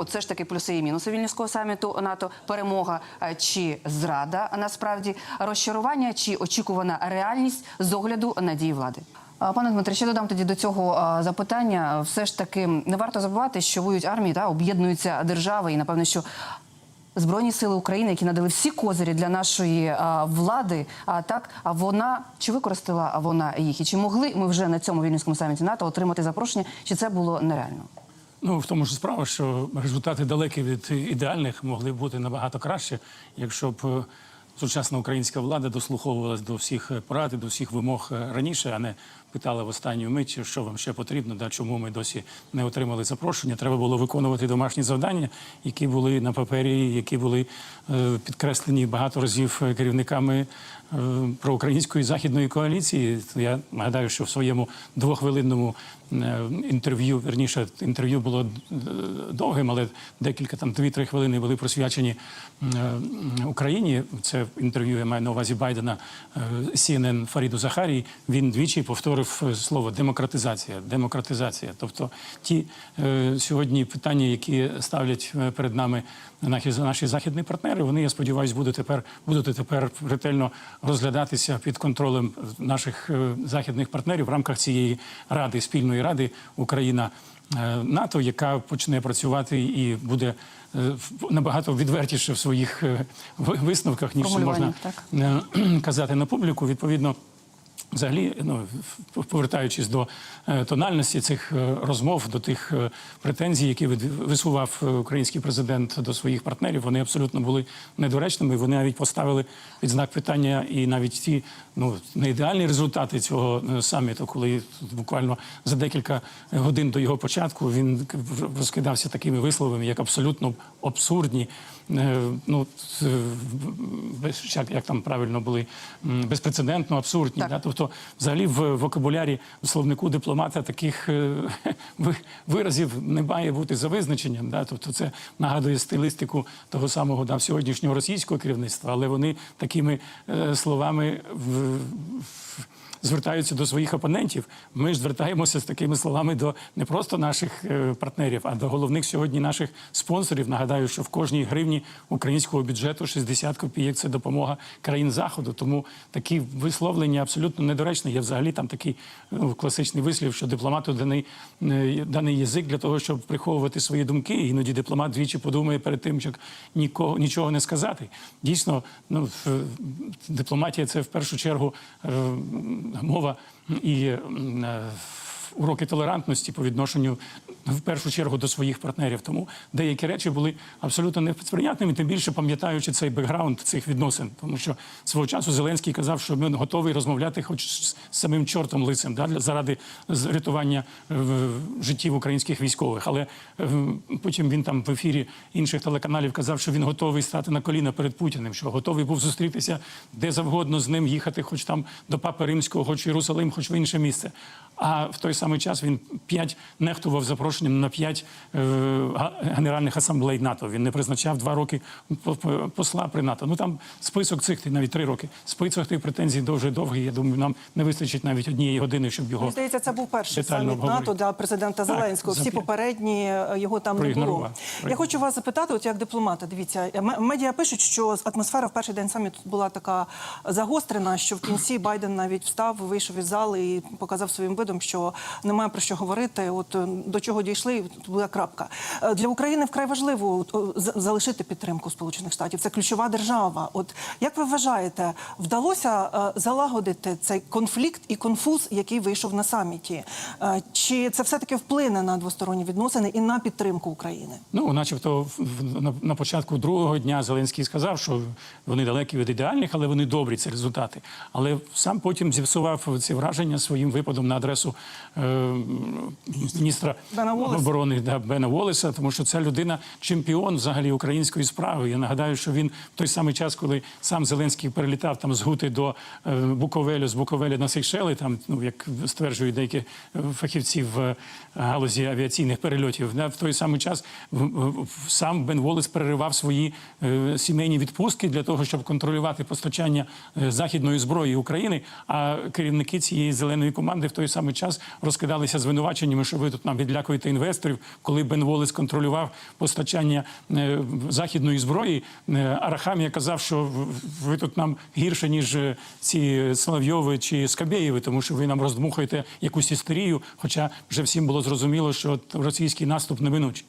Оце ж таки плюси і мінуси Вільнюського саміту НАТО, перемога е, чи зрада, насправді розчарування чи очікувана реальність з огляду на дії влади. Пане Дмитре, ще додам тоді до цього запитання. Все ж таки не варто забувати, що воюють армії та об'єднуються держави, і напевно, що Збройні сили України, які надали всі козирі для нашої влади, а так а вона чи використала вона їх, і чи могли ми вже на цьому вільнюському саміті НАТО отримати запрошення, чи це було нереально? Ну в тому ж справа, що результати далекі від ідеальних могли б бути набагато краще, якщо б е, сучасна українська влада дослуховувалась до всіх е, порад і до всіх вимог е, раніше, а не питала в останню мить, що вам ще потрібно, да чому ми досі не отримали запрошення. Треба було виконувати домашні завдання, які були на папері, які були е, підкреслені багато разів е, керівниками е, проукраїнської західної коаліції. Я нагадаю, що в своєму двохвилинному е, інтерв'ю, верніше, інтерв'ю було е, довгим, але декілька там дві-три хвилини були присвячені Україні. Це інтерв'ю я маю на увазі Байдена CNN Фаріду Захарій. Він двічі повторив е, слово демократизація. Демократизація. Тобто ті е, сьогодні питання, які ставлять е, перед нами наші, наші західні партнери, вони, я сподіваюся, будуть тепер будуть тепер ретельно розглядатися під контролем наших е, західних партнерів в рамках цієї ради, спільної ради Україна. е, НАТО, яка почне працювати і буде набагато відвертіше в своїх ви- висновках, ніж можна так. казати на публіку. Відповідно, Взагалі, ну повертаючись до е, тональності цих е, розмов, до тих е, претензій, які висував український президент до своїх партнерів, вони абсолютно були недоречними. Вони навіть поставили під знак питання і навіть ті ну не ідеальні результати цього е, саміту, коли буквально за декілька годин до його початку він розкидався такими висловами, як абсолютно абсурдні. е, Ну як, там правильно були безпрецедентно абсурдні. Так. Да? Тобто, взагалі, в вокабулярі в словнику дипломата таких е, ви- виразів не має бути за визначенням. Да? Тобто, це нагадує стилістику того самого да, сьогоднішнього російського керівництва, але вони такими словами в, в- звертаються до своїх опонентів. Ми ж звертаємося з такими словами до не просто наших е, партнерів, а до головних сьогодні наших спонсорів. Нагадаю, що в кожній гривні українського бюджету 60 копійок це допомога країн заходу. Тому такі висловлення абсолютно недоречні. Є взагалі там такий ну, класичний вислів, що дипломату даний, е, даний язик для того, щоб приховувати свої думки. Іноді дипломат двічі подумає перед тим, як нікого нічого не сказати. Дійсно, ну дипломатія це в першу чергу е, мова і е, уроки толерантності по відношенню в першу чергу до своїх партнерів. Тому деякі речі були абсолютно неприйнятними, тим більше пам'ятаючи цей бекграунд цих відносин. Тому що свого часу Зеленський казав, що він готовий розмовляти хоч з самим чортом лицем да, заради рятування е, життів українських військових. Але е, потім він там в ефірі інших телеканалів казав, що він готовий стати на коліна перед Путіним, що готовий був зустрітися де завгодно з ним, їхати, хоч там до Папи Римського, хоч Єрусалим, хоч в інше місце. А в той самий час він п'ять нехтував запрошенням на п'ять е, генеральних асамблей НАТО. Він не призначав два роки по- по- посла при НАТО. Ну там список цих навіть три роки. Список тих претензій дуже довгий. Я думаю, нам не вистачить навіть однієї години, щоб його Мені здається, це був перший саміт обговорити. НАТО для президента Зеленського. Всі попередні е, його там не було. Я хочу вас запитати, от як дипломата. Дивіться, м- медіа пишуть, що атмосфера в перший день саміту була така загострена, що в кінці Байден навіть встав, вийшов із зали і показав своїм видом, що немає про що говорити. От е, до чого дійшли, і тут була крапка. Е, Для України вкрай важливо залишити підтримку Сполучених Штатів. Це ключова держава. От як ви вважаєте, вдалося е, залагодити цей конфлікт і конфуз, який вийшов на саміті? Е, Чи це все таки вплине на двосторонні відносини і на підтримку України? Ну, начебто, на, на початку другого дня Зеленський сказав, що вони далекі від ідеальних, але вони добрі, ці результати. Але сам потім зіпсував ці враження своїм випадом на адресу е, міністра Бена Волеса. оборони да, Бена Волеса, тому що ця людина чемпіон взагалі української справи. Я нагадаю, що він в той самий час, коли сам Зеленський перелітав там з Гути до е, Буковелю, з Буковеля на Сейшели, там, ну як стверджують деякі фахівці в е, галузі авіаційних перельотів, да, в той самий час в- сам Бен Волес переривав свої е, сімейні відпустки для того, щоб контролювати постачання західної зброї України. А керівники цієї зеленої команди в той самий час розкидалися звинуваченнями, що ви тут нам відлякуєте та інвесторів, коли Бен Волес контролював постачання е, західної зброї, е, Арахамія казав, що ви тут нам гірше, ніж е, ці Соловйови чи Скабєєви, тому що ви нам роздмухаєте якусь істерію, хоча вже всім було зрозуміло, що російський наступ неминучий.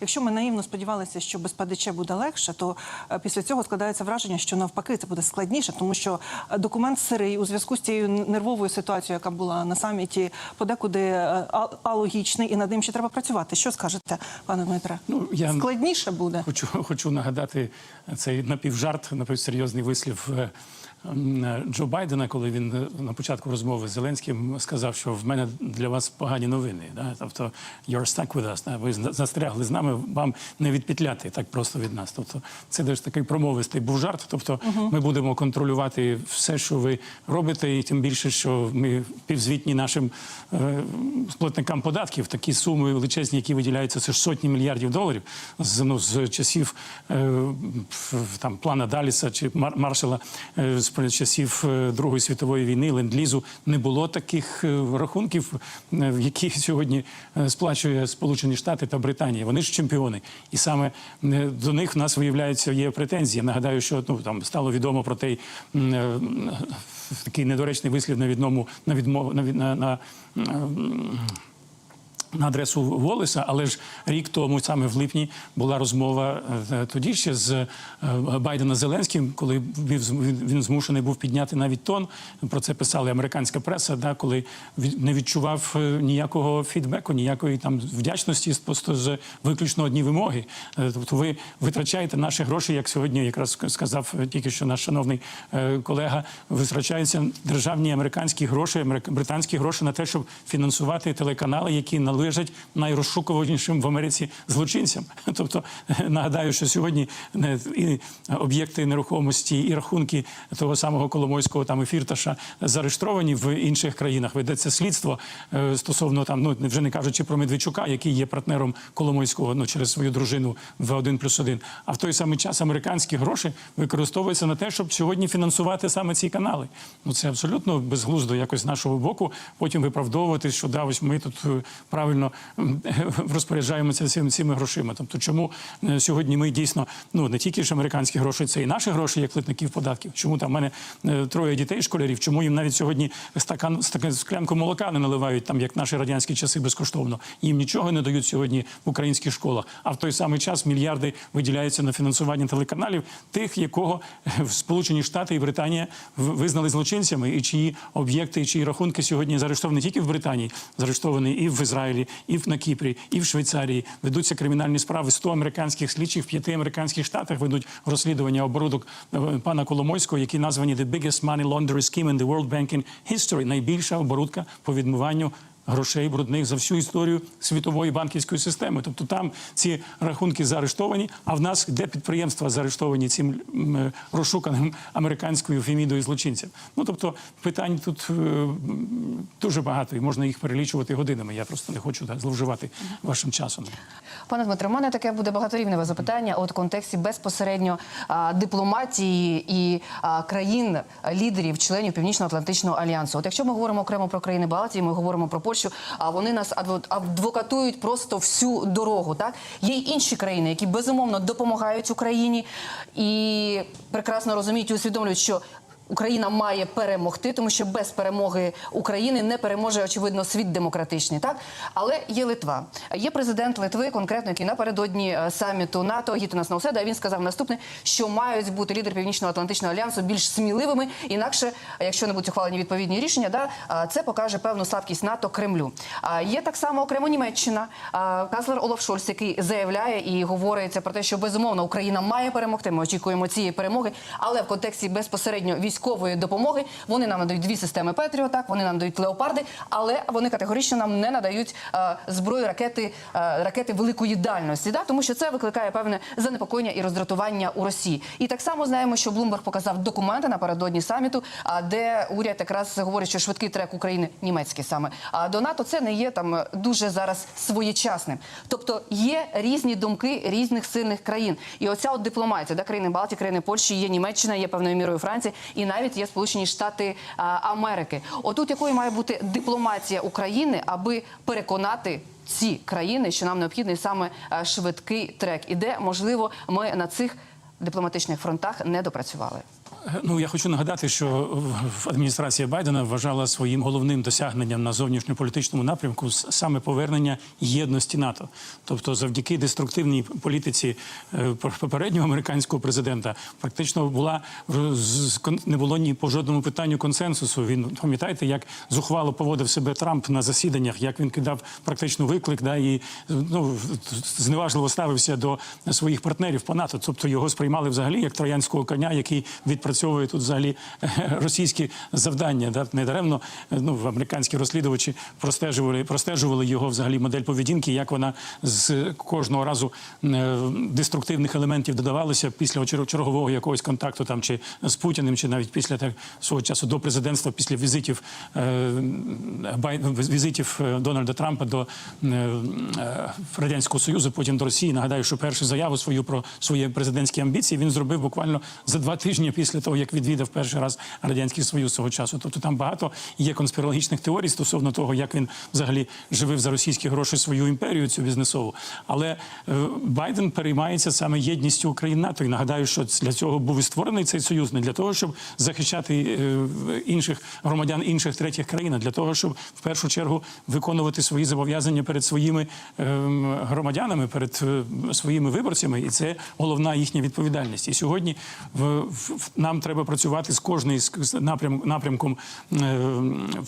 Якщо ми наївно сподівалися, що без ПДЧ буде легше, то е, після цього складається враження, що навпаки це буде складніше, тому що е, документ сирий у зв'язку з тією нервовою ситуацією, яка була на саміті, подекуди е, алогічний, і над ним ще треба працювати. Що скажете, пане Дмитре? Ну, я- Складніше буде. Хочу, хочу нагадати цей напівжарт, напівсерйозний вислів Джо Байдена, коли він е, на початку розмови з Зеленським сказав, що в мене для вас погані новини. Да? Тобто you're stuck with us, да? ви застрягли з нами, вам не відпетляти так просто від нас. Тобто це теж такий промовистий був жарт. Тобто ми будемо контролювати все, що ви робите, і тим більше, що ми півзвітні нашим е, платникам податків, такі суми величезні, які виділяються, це ж сотні мільярдів доларів з, ну, з часів е, там плана Даліса чи Мар- Маршала е, з часів е, Другої світової війни, ленд-лізу не було таких е, рахунків, е, в які сьогодні сплачує Сполучені Штати та Британія. Вони ж чемпіони, і саме до них в нас виявляється є претензії. Нагадаю, що ну там стало відомо про той такий недоречний вислів на відному на відмову на, на, на на адресу Волеса, але ж рік тому, саме в липні, була розмова е, тоді ще з е, Байдена Зеленським, коли він змушений був підняти навіть тон. Про це писала американська преса, да, коли не відчував е, ніякого фідбеку, ніякої там вдячності, просто з виключно одні вимоги. Тобто ви витрачаєте наші гроші, як сьогодні якраз сказав тільки що наш шановний колега, витрачаються державні американські гроші, британські гроші на те, щоб фінансувати телеканали, які належать найрозшукуванішим в Америці злочинцям. Тобто е, нагадаю, що сьогодні е, і об'єкти нерухомості, і рахунки того самого Коломойського там і Фірташа заарештовані в інших країнах. Ведеться слідство е, стосовно там, ну вже не кажучи про Медведчука, який є партнером Коломойського ну, через свою дружину в 1 плюс 1. А в той самий час американські гроші використовуються на те, щоб сьогодні фінансувати саме ці канали. Ну це абсолютно безглуздо якось з нашого боку. Потім виправдовувати, що да, ось ми тут е, правильно розпоряджаємося цими, цими грошима. Тобто, чому е, сьогодні ми дійсно ну не тільки ж американські гроші, це і наші гроші, як платників податків. Чому там в мене е, троє дітей школярів? Чому їм навіть сьогодні стакан склянку молока не наливають там, як наші радянські часи безкоштовно? Їм нічого не дають сьогодні в українських школах. А в той самий час мільярди виділяються на фінансування телеканалів, тих, якого е, в Сполучені Штати і Британія визнали злочинцями, і чиї об'єкти, і чиї рахунки сьогодні заарештовані тільки в Британії, заарештовані і в Ізраїлі, і в на Кіпрі, і в Швейцарії. Ведуться кримінальні справи. 100 американських слідчих в п'яти американських штатах ведуть розслідування оборудок е, пана Коломойського, які названі «The biggest money laundering scheme in the world banking history» – найбільша оборудка по відмиванню грошей брудних за всю історію світової банківської системи. Тобто там ці рахунки заарештовані, а в нас де підприємства заарештовані цим е, розшуканим американською фемідою злочинцям. Ну тобто питань тут е, дуже багато, і можна їх перелічувати годинами. Я просто не хочу зловживати вашим часом. Пане Дмитре, у мене таке буде багаторівневе запитання от в контексті безпосередньо дипломатії і країн лідерів, членів Північно-Атлантичного альянсу. От якщо ми говоримо окремо про країни Балтії, ми говоримо про Польщу, а вони нас адво- адвокатують просто всю дорогу. Так є й інші країни, які безумовно допомагають Україні і прекрасно розуміють і усвідомлюють, що Україна має перемогти, тому що без перемоги України не переможе очевидно світ демократичний. Так, але є Литва. Є президент Литви, конкретно який напередодні е, саміту НАТО Гітонас Науседа. Він сказав наступне, що мають бути лідери Північно-Атлантичного альянсу більш сміливими. Інакше, якщо не будуть ухвалені відповідні рішення, да це покаже певну слабкість НАТО Кремлю. Є так само окремо Німеччина. Канцлер Олаф Шольц, який заявляє і говориться про те, що безумовно Україна має перемогти. Ми очікуємо цієї перемоги, але в контексті безпосередньо військової допомоги вони нам надають дві системи Петріо, так вони нам надають леопарди, але вони категорично нам не надають е, зброю ракети, е, ракети великої дальності. Да? Тому що це викликає певне занепокоєння і роздратування у Росії. І так само знаємо, що Блумберг показав документи напередодні саміту, а де уряд якраз говорить, що швидкий трек України німецький саме. А до НАТО це не є там дуже зараз своєчасним. Тобто є різні думки різних сильних країн. І оця от дипломатія, да, країни Балтії, країни Польщі, є Німеччина, є певною мірою Франція. І навіть є Сполучені Штати Америки. Отут якою має бути дипломатія України, аби переконати. Ці країни, що нам необхідний саме швидкий трек, і де можливо ми на цих дипломатичних фронтах не допрацювали. Ну я хочу нагадати, що адміністрація Байдена вважала своїм головним досягненням на зовнішньополітичному напрямку саме повернення єдності НАТО. Тобто, завдяки деструктивній політиці е, попереднього американського президента, практично була не було ні по жодному питанню консенсусу. Він пам'ятаєте, як зухвало поводив себе Трамп на засіданнях, як він кидав практично виклик, да і ну зневажливо ставився до своїх партнерів по НАТО. Тобто його сприймали взагалі як троянського коня, який відпрацьовує тут взагалі е, російські завдання. Да? Недаремно е, ну, американські розслідувачі простежували, простежували його взагалі модель поведінки, як вона з кожного разу е, деструктивних елементів додавалася після чергового якогось контакту там чи з Путіним, чи навіть після так, свого часу до президентства, після візитів візитів Дональда Трампа до Радянського Союзу, потім до Росії. Нагадаю, що першу заяву свою про свої президентські амбіції він зробив буквально за два тижні після того, як відвідав перший раз радянський союз свого часу. Тобто там багато є конспірологічних теорій стосовно того, як він взагалі живив за російські гроші свою імперію, цю бізнесову. Але е, Байден переймається саме єдністю України НАТО. І нагадаю, що для цього був і створений цей союз не для того, щоб захищати е, інших громадян інших третіх країн, а для того, щоб в першу чергу виконувати свої зобов'язання перед своїми е, громадянами, перед е, своїми виборцями, і це головна їхня відповідальність. І сьогодні в, в- нам треба працювати з кожної з напрям, напрямком е,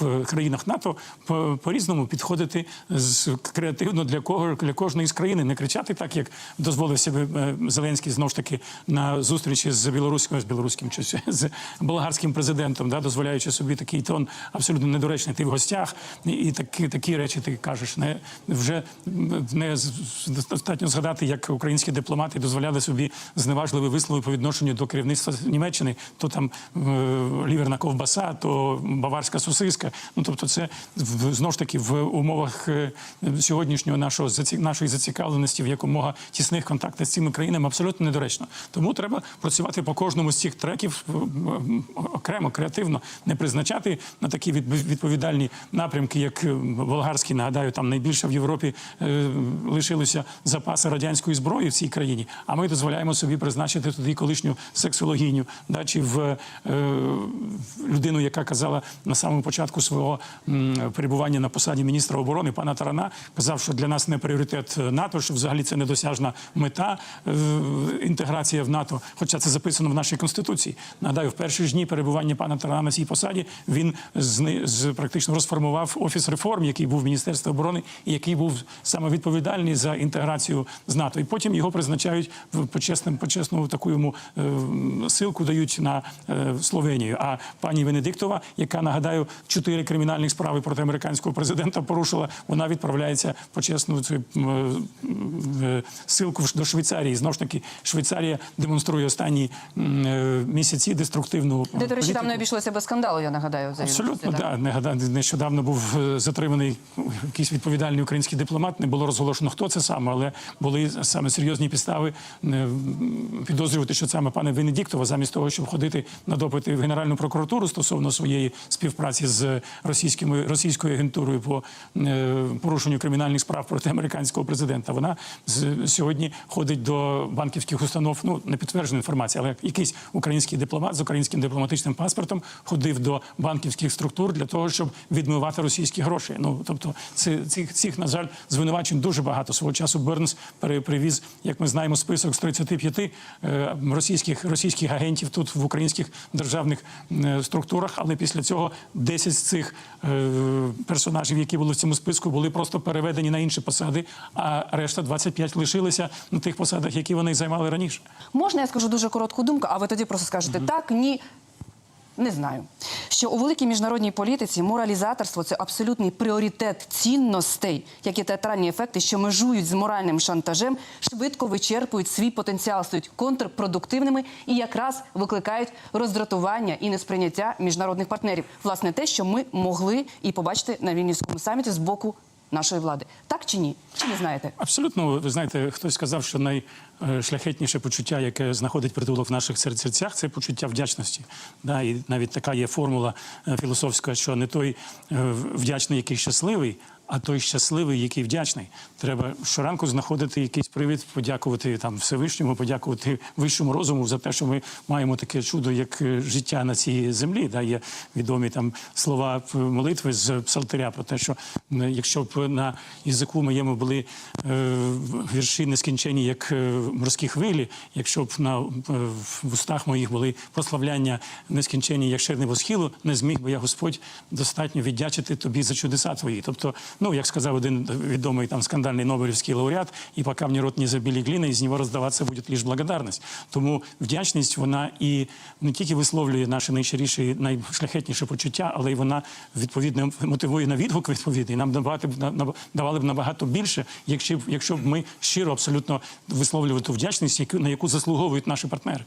в країнах НАТО по, по-різному підходити з креативно для кого для кожної з країн, не кричати так, як дозволив себе е, Зеленський знову ж таки на зустрічі з білоруським з білоруським чи з- болгарським президентом, да, дозволяючи собі такий тон абсолютно недоречний. Ти в гостях і, такі, такі речі ти кажеш. Не вже не достатньо згадати, як українські дипломати дозволяли собі зневажливі вислови по відношенню до керівництва Німеччини, то там е, ліверна ковбаса, то баварська сосиска. Ну тобто, це знову ж таки в умовах е, сьогоднішнього нашого нашої зацікавленості в якомога тісних контактах з цими країнами абсолютно недоречно. Тому треба працювати по кожному з цих треків окремо, креативно, не призначати на такі від- відповідальні напрямки, як е, болгарський. Нагадаю, там найбільше в Європі е, лишилися запаси радянської зброї в цій країні. А ми дозволяємо собі призначити туди колишню сексологіню, да, чи в е, людину, яка казала на самому початку свого м, перебування на посаді міністра оборони, пана Тарана, казав, що для нас не пріоритет НАТО, що взагалі це недосяжна мета е, інтеграція в НАТО. Хоча це записано в нашій конституції. Нагадаю, в перші ж дні перебування пана Тарана на цій посаді він з, з практично розформував офіс реформ, який був в Міністерстві оборони, і який був саме відповідальний за інтеграцію з НАТО. І потім його призначають в почесним, почесну таку йому е, силку дають на е, Словенію. А пані Венедиктова, яка нагадаю, чотири кримінальних справи проти американського президента порушила, вона відправляється почесну цю е, силку до Швейцарії. Знову ж таки, Швейцарія демонструє останні місяці деструктивну Де, до речі, там не обійшлося без скандалу, я нагадаю. за Абсолютно, да. Нагадаю, нещодавно був затриманий якийсь відповідальний український дипломат. Не було розголошено, хто це саме, але були саме серйозні підстави підозрювати, що саме пане Венедіктова, замість того, щоб ходити на допити в Генеральну прокуратуру стосовно своєї співпраці з російськими російською агентурою по е, порушенню кримінальних справ проти американського президента. Вона з- сьогодні ходить до банківських установ. Ну не підтверджена інформація, але якийсь український дипломат з українським дипломатичним паспортом ходив до банківських структур для того, щоб відмивати російські гроші. Ну тобто, цих, цих на жаль звинувачень дуже багато. Свого часу Бернс привіз, як ми знаємо, список з 35 е, російських російських агентів тут в українських державних е, структурах. Але після цього 10 з цих е, персонажів, які були в цьому списку, були просто переведені на інші посади, а решта 25 лишилися на тих посадах, які вони займали раніше. Можна я скажу дуже коротку думку, а ви тоді просто скажете так, ні. Не знаю, що у великій міжнародній політиці моралізаторство це абсолютний пріоритет цінностей, які театральні ефекти, що межують з моральним шантажем, швидко вичерпують свій потенціал, стають контрпродуктивними і якраз викликають роздратування і несприйняття міжнародних партнерів. Власне, те, що ми могли і побачити на вільнівському саміті з боку нашої влади. Так чи ні? Чи не знаєте? Абсолютно, ви знаєте, хтось сказав, що найшляхетніше почуття, яке знаходить притулок в наших серцях, це почуття вдячності. Да, і навіть така є формула е, філософська, що не той е, вдячний, який щасливий. А той щасливий, який вдячний, треба щоранку знаходити якийсь привід, подякувати там Всевишньому, подякувати вищому розуму за те, що ми маємо таке чудо, як е, життя на цій землі. Да, є відомі там слова молитви з псалтиря про те, що якщо б на язику моєму були е, вірші нескінчені, як е, морські хвилі, якщо б на е, в устах моїх були прославляння нескінчені, як ширне восхилу, не зміг би я Господь достатньо віддячити тобі за чудеса твої. Тобто, ну як сказав один відомий там скандальний Нобелівський лауреат, і поки мені рот не забили глина, із нього роздаватися буде лише благодарність. Тому вдячність вона і не тільки висловлює наші найщиріші, найшляхетніші почуття, але й вона відповідно мотивує на відгук відповідний. Нам давати б давали б набагато більше, якщо б якщо б ми щиро абсолютно висловлювали ту вдячність, на яку заслуговують наші партнери.